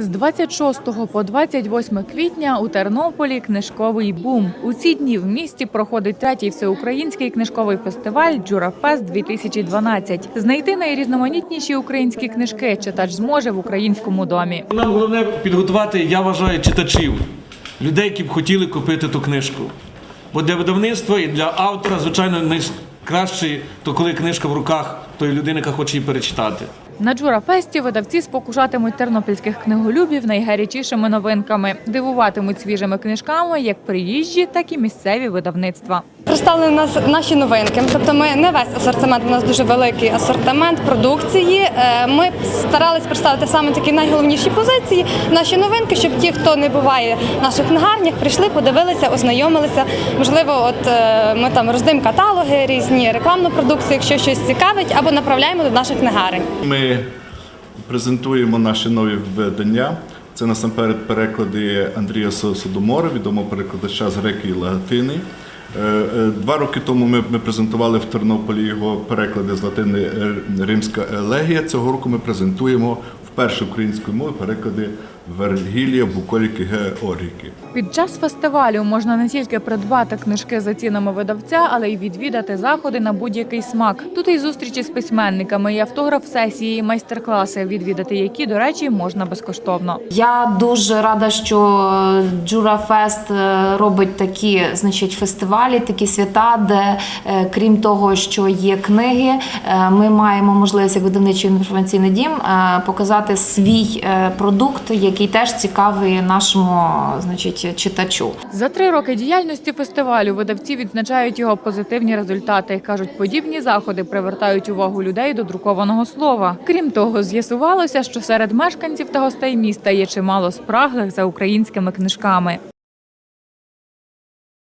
З 26 по 28 квітня у Тернополі книжковий бум. У ці дні в місті проходить третій всеукраїнський книжковий фестиваль Джурафест 2012 Знайти найрізноманітніші українські книжки читач зможе в українському домі. Нам головне підготувати, я вважаю, читачів, людей, які б хотіли купити ту книжку. Бо для видавництва і для автора, звичайно, найкраще, то коли книжка в руках тої людини, яка хоче її перечитати. На Джурафесті видавці спокушатимуть тернопільських книголюбів найгарячішими новинками, дивуватимуть свіжими книжками як приїжджі, так і місцеві видавництва. Представлені нас наші новинки. Тобто ми не весь асортимент, у нас дуже великий асортимент продукції. Е, Ми старались представити саме такі найголовніші позиції, наші новинки, щоб ті, хто не буває в наших книгарнях, прийшли, подивилися, ознайомилися. Можливо, от е, ми там роздаємо каталоги, різні рекламну продукцію, якщо щось цікавить, або направляємо до наших книгарень. Ми презентуємо наші нові видання. Це насамперед переклади Андрія Содомора, відомого перекладача з греки і латини. Е, е, Два роки тому ми, ми презентували в Тернополі його переклади з латини е, Римська елегія. Цього року ми презентуємо вперше українською мовою переклади Вергілія, Буколіки, Георгіки. Під час фестивалю можна не тільки придбати книжки за цінами видавця, але й відвідати заходи на будь-який смак. Тут і зустрічі з письменниками, і автограф-сесії, і майстер-класи, відвідати які, до речі, можна безкоштовно. Я дуже рада, що Джурафест е, робить такі значить, фестивалі, такі свята, де е, крім того, що є книги, е, ми маємо можливість як видавничий інформаційний дім показати свій продукт, який теж цікавий нашому значить, читачу. За три роки діяльності фестивалю видавці відзначають його позитивні результати. кажуть, подібні заходи привертають увагу людей до друкованого слова. Крім того, з'ясувалося, що серед мешканців та гостей міста є чимало спраглих за українськими книжками.